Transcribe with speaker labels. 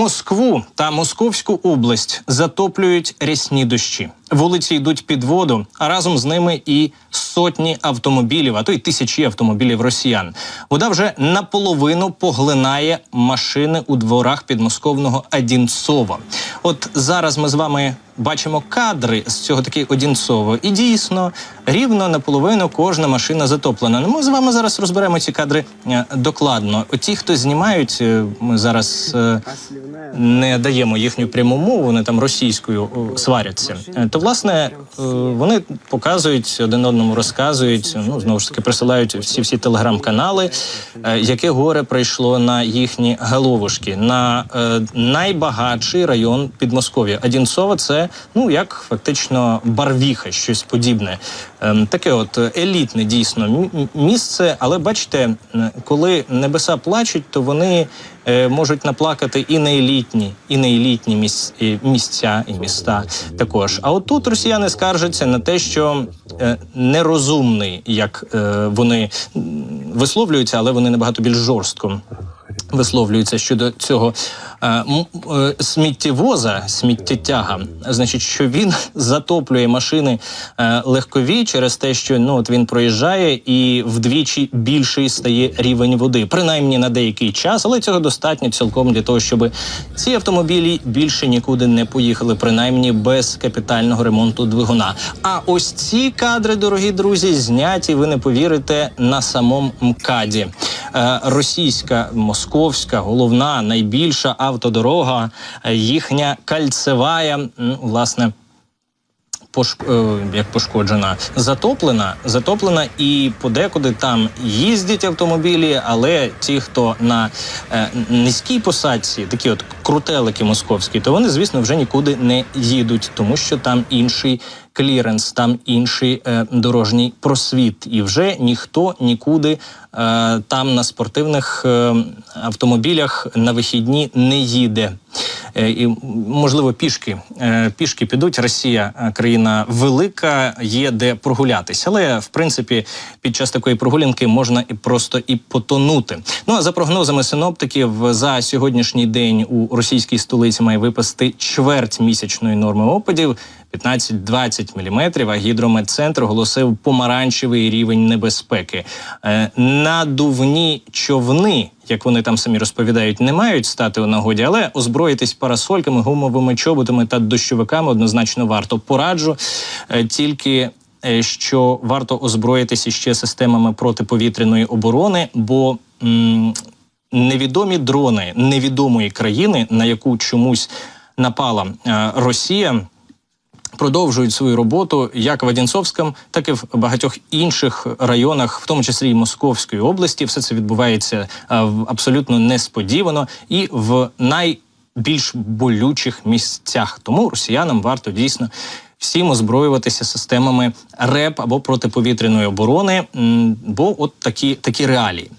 Speaker 1: Москву та Московську область затоплюють рясні дощі. Вулиці йдуть під воду, а разом з ними і сотні автомобілів, а то й тисячі автомобілів росіян. Вода вже наполовину поглинає машини у дворах підмосковного Одінцова. От зараз ми з вами бачимо кадри з цього таки Одінцова. І дійсно рівно наполовину кожна машина затоплена. Ну, Ми з вами зараз розберемо ці кадри е, докладно. Ті, хто знімають, е, ми зараз е, не даємо їхню пряму мову, вони там російською сваряться. Е, То власне е, вони показують один одному, розказують. Ну знову ж таки присилають всі всі телеграм-канали, е, яке горе прийшло на їхні головушки, на е, найбагатший район Підмосков'я. Одінцово це ну як фактично барвіха, щось подібне. Ем, Таке, от е, елітне дійсно місце, але бачите, е, коли небеса плачуть, то вони е, можуть наплакати і на елітні, і неелітні місць, місця і міста також. А от тут росіяни скаржаться на те, що е, нерозумний, як е, вони висловлюються, але вони набагато більш жорстко висловлюються щодо цього е, е, сміттєвоза, сміттєтяга. Значить, що він затоплює машини е, легкові через те, що ну от він проїжджає і вдвічі більший стає рівень води, принаймні на деякий час, але цього достатньо цілком для того, щоб ці автомобілі більше нікуди не поїхали, принаймні без капітального ремонту двигуна. А ось ці кадри, дорогі друзі, зняті, ви не повірите, на самому МКАДі. Е, російська, московська, головна, найбільша автодорога, е, їхня кальцевая, власне. Пош... е, як пошкоджена, затоплена, затоплена, і подекуди там їздять автомобілі, але ті, хто на е, низькій посадці, такі от крутелики московські, то вони, звісно, вже нікуди не їдуть, тому що там інший кліренс, там інший е, дорожній просвіт, і вже ніхто нікуди там на спортивних автомобілях на вихідні не їде. Е, і можливо пішки е, пішки підуть. Росія е, країна велика, є де прогулятися. Але в принципі під час такої прогулянки можна і просто і потонути. Ну а за прогнозами синоптиків, за сьогоднішній день у російській столиці має випасти чверть місячної норми опадів. 15-20 міліметрів, а гідрометцентр оголосив помаранчевий рівень небезпеки. Е, надувні човни, як вони там самі розповідають, не мають стати у нагоді, але озброїтись парасольками, гумовими чоботами та дощовиками однозначно варто. Пораджу е, тільки. е, Що варто озброїтися ще системами протиповітряної оборони, бо м, невідомі дрони невідомої країни, на яку чомусь напала е, Росія, продовжують свою роботу як в Одінцовському, так і в багатьох інших районах, в тому числі і Московської області. Все це відбувається е, абсолютно несподівано і в найбільш болючих місцях. Тому росіянам варто дійсно. Всім озброюватися системами РЕП або протиповітряної оборони, бо от такі такі реалії.